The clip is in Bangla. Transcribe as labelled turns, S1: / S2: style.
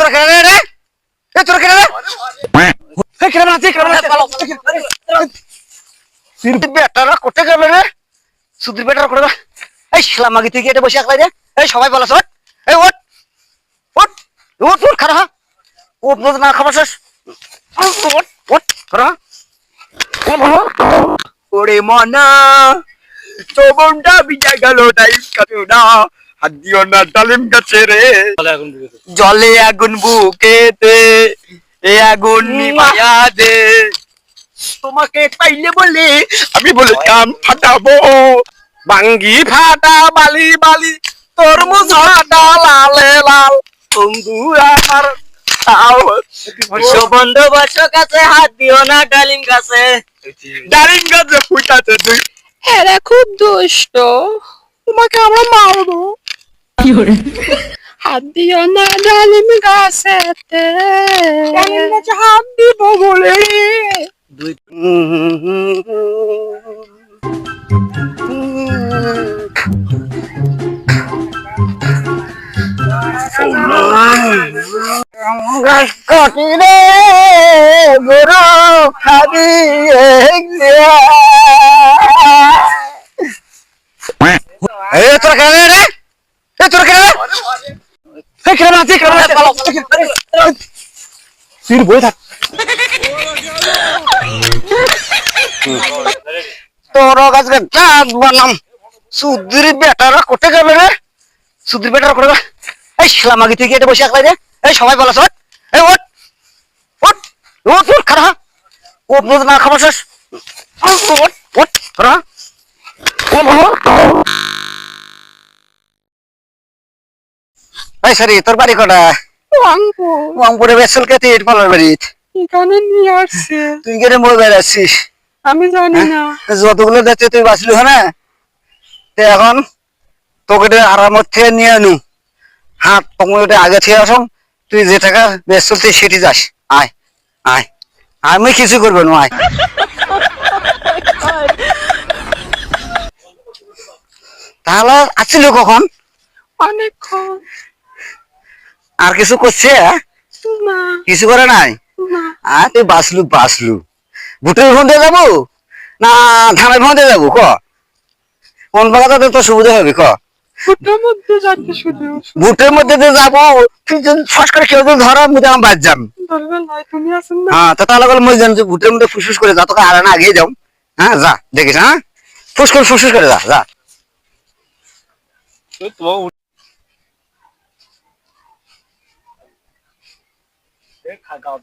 S1: তোরা কেন রে? এ তোরা কেন রে এ কেন বানাচ্ছি কেন সির বেটারা কোটে গেল রে। সুধীর বেটারা করে এই শালা মাগি তুই কি এটা বসে একলাই রে? এই সবাই বলাস ওট এই ওট ওট ওট ওট খারা ওট না খাবার শেষ। ওট ওট খারা ওরে মনা চবনটা বিজা গেল তাই কাটু না হাত দিও না ডালিম গাছে রে। জলে আগুন বুকেতে। এ আগুন দে। তোমাকে পাইলে বলে আমি বলে কান ফাটাবো। বাঙ্গি ফাটা বালি বালি তরমুজ ফাটা লালে লাল। বন্ধু আমার
S2: বন্ধু কাছে হাত দিও না ডালিম গাছে।
S1: ডালিম গাছে ফুটাতে তুই
S3: এরা খুব দুষ্ট। তোমাকে আমরা মারবো। হাত দিও না ডালিম গাছেতে ডালিম গাছে হাত দিব বলে
S1: কটি রে গুরু খাবি এ তোরা কেন রে এ সির বই থাক তোর কাছে চাঁদ বানাম সুধীর বেটারা কোটে গেল রে সুধীর বেটারা কোটে এই শালা মাগি তুই কি এটা বসে একলাই রে এই সবাই বলাস ওট এই ওট ওট ওট ওট খারা ওট না খাবার শেষ ওট ওট খারা এই সরি তোর বাড়ি কটা?
S3: রংপুর।
S1: রংপুরে বেসল কে তুই পালার বাড়ি।
S3: এখানে নিয়ে আসছে।
S1: তুই কেন মই বেড়াচ্ছিস
S3: আমি জানি না।
S1: যতগুলো দেখতে তুই বাঁচলি হ্যাঁ তো এখন তোকে আরামত থেকে নিয়ে আনু। হাত তোমাকে আগে থেকে আসম তুই যে টাকা বেশ চলতে সেটি যাস। আয় আয়। আমি কিছু করব না আয়। তাহলে আসছিল কখন?
S3: অনেকক্ষণ।
S1: আর কিছু করছে হ্যাঁ? কিছু করে নাই? আর তুই বাঁচলু বাঁচলু। ভুটের দিয়ে যাব? না ধানের ফোনতে যাব ক? কোন বাগাতে তো সুবিধা হবে ক?
S3: মধ্যে
S1: বুটের মধ্যে দিয়ে যাব তুই যদি ফাঁস করে কেউ যদি ধরা মুদে আমার বাদ যাম।
S3: বলবে নাই তুমি আছেন না।
S1: হ্যাঁ তো তাহলে বলে মই জানি যে বুটের মধ্যে ফুসফুস করে যা তোকে আরে না আগিয়ে যাও। হ্যাঁ যা দেখিস হ্যাঁ? ফুস করে ফুসফুস করে যা যা।
S2: 没看到